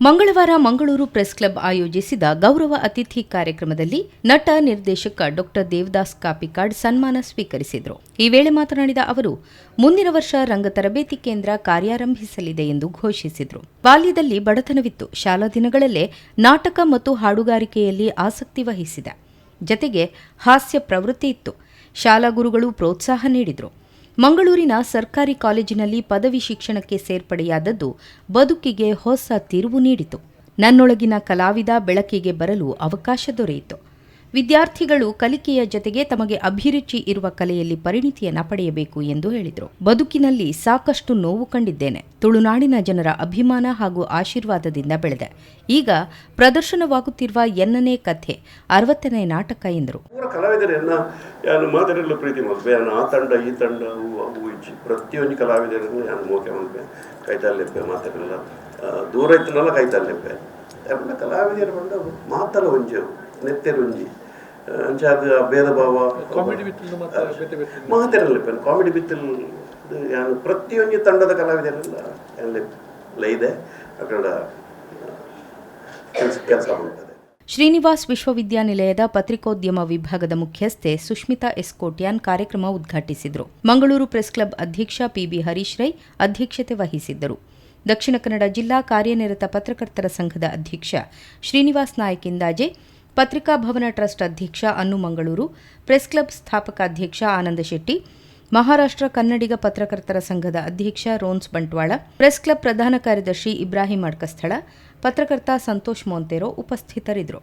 ಮಂಗಳವಾರ Mangaluru press club ಆಯೋಜಿಸಿದ ಗೌರವ ಅತಿಥಿ ಕಾರ್ಯಕ್ರಮದಲ್ಲಿ ನಟ ನಿರ್ದೇಶಕ ಡಾ ದೇವದಾಸ್ ಕಾಪಿಕಾಡ್ ಸನ್ಮಾನ ಸ್ವೀಕರಿಸಿದರು. ಈ ವೇಳೆ ಮಾತನಾಡಿದ ಅವರು, ಮುಂದಿನ ವರ್ಷ ರಂಗ ತರಬೇತಿ ಕೇಂದ್ರ ಕಾರ್ಯಾರಂಭಿಸಲಿದೆ ಎಂದು ಘೋಷಿಸಿದರು. ಬಾಲ್ಯದಲ್ಲಿ ಬಡತನವಿತ್ತು. ಶಾಲಾ ದಿನಗಳಲ್ಲೇ ನಾಟಕ ಮತ್ತು ಹಾಡುಗಾರಿಕೆಯಲ್ಲಿ ಆಸಕ್ತಿ ವಹಿಸಿದ. ಜತೆಗೆ ಹಾಸ್ಯ ಪ್ರವೃತ್ತಿ ಇತ್ತು. ಶಾಲಾ ಗುರುಗಳು ಪ್ರೋತ್ಸಾಹ ನೀಡಿದರು. ಮಂಗಳೂರಿನ ಸರ್ಕಾರಿ ಕಾಲೇಜಿನಲ್ಲಿ ಪದವಿ ಶಿಕ್ಷಣಕ್ಕೆ ಸೇರ್ಪಡೆಯಾದದ್ದು ಬದುಕಿಗೆ ಹೊಸ ತಿರುವು ನೀಡಿತು. ನನ್ನೊಳಗಿನ ಕಲಾವಿದ ಬೆಳಕಿಗೆ ಬರಲು ಅವಕಾಶ ದೊರೆಯಿತು. ವಿದ್ಯಾರ್ಥಿಗಳು ಕಲಿಕೆಯ ಜೊತೆಗೆ ತಮಗೆ ಅಭಿರುಚಿ ಇರುವ ಕಲೆಯಲ್ಲಿ ಪರಿಣಿತಿಯನ್ನ ಪಡೆಯಬೇಕು ಎಂದು ಹೇಳಿದರು. ಬದುಕಿನಲ್ಲಿ ಸಾಕಷ್ಟು ನೋವು ಕಂಡಿದ್ದೇನೆ. ತುಳುನಾಡಿನ ಜನರ ಅಭಿಮಾನ ಹಾಗೂ ಆಶೀರ್ವಾದದಿಂದ ಬೆಳೆದೆ. ಈಗ ಪ್ರದರ್ಶನವಾಗುತ್ತಿರುವ ಎನ್ನನೇ ಕಥೆ, ಅರವತ್ತನೇ ನಾಟಕ ಎಂದರು. ಪ್ರೀತಿ ಆ ಈ ದೂರ ಇತ್ತನಲ್ಲ ಕೈತಾಲೆಪ್ಪೆ ಎಲ್ಲ ಕಲಾವಿದರು ಬಂದ ಮಾತಲ ಒಂಜಿ ನೆತ್ತೆರು ಒಂಜಿ ಅಂಚಾದ ಭೇದ ಭಾವ. ಮಾತಾಡಲೆಪ್ಪೆ ಕಾಮಿಡಿ ಬಿತ್ತಲ್ ಯಾರು ಪ್ರತಿಯೊಂದು ತಂಡದ ಕಲಾವಿದರೆಲ್ಲ ಅಲ್ಲಿ ಇದೆ. ಆ ಕಡೆ ಕೆಲಸ ಕೆಲಸ ಮಾಡ್ತದೆ ಶ್ರೀನಿವಾಸ್ ವಿಶ್ವವಿದ್ಯಾನಿಲಯದ ಪತ್ರಿಕೋದ್ಯಮ ವಿಭಾಗದ ಮುಖ್ಯಸ್ಥೆ ಸುಷ್ಮಿತಾ ಎಸ್ ಕೋಟ್ಯಾನ್ ಕಾರ್ಯಕ್ರಮ ಉದ್ಘಾಟಿಸಿದರು. ಮಂಗಳೂರು ಪ್ರೆಸ್ ಕ್ಲಬ್ ಅಧ್ಯಕ್ಷ ಪಿಬಿ ಹರೀಶ್ ರೈ ಅಧ್ಯಕ್ಷತೆ ವಹಿಸಿದ್ದರು. ದಕ್ಷಿಣ ಕನ್ನಡ ಜಿಲ್ಲಾ ಕಾರ್ಯನಿರತ ಪತ್ರಕರ್ತರ ಸಂಘದ ಅಧ್ಯಕ್ಷ ಶ್ರೀನಿವಾಸ್ ನಾಯಕ್ ಇಂದಾಜೆ ಪತ್ರಿಕಾ ಭವನ ಟ್ರಸ್ಟ್ ಅಧ್ಯಕ್ಷ ಅನ್ನು ಮಂಗಳೂರು, ಪ್ರೆಸ್ ಕ್ಲಬ್ ಸ್ಥಾಪಕ ಅಧ್ಯಕ್ಷ ಆನಂದ ಶೆಟ್ಟಿ, ಮಹಾರಾಷ್ಟ್ರ ಕನ್ನಡಿಗ ಪತ್ರಕರ್ತರ ಸಂಘದ ಅಧ್ಯಕ್ಷ ರೋನ್ಸ್ ಬಂಟ್ವಾಳ, ಪ್ರೆಸ್ ಕ್ಲಬ್ ಪ್ರಧಾನ ಕಾರ್ಯದರ್ಶಿ ಇಬ್ರಾಹಿಂ ಅಡ್ಕಸ್ಥಳ, ಪತ್ರಕರ್ತ ಸಂತೋಷ್ ಮೊಂತೇರೋ ಉಪಸ್ಥಿತರಿದ್ದರು.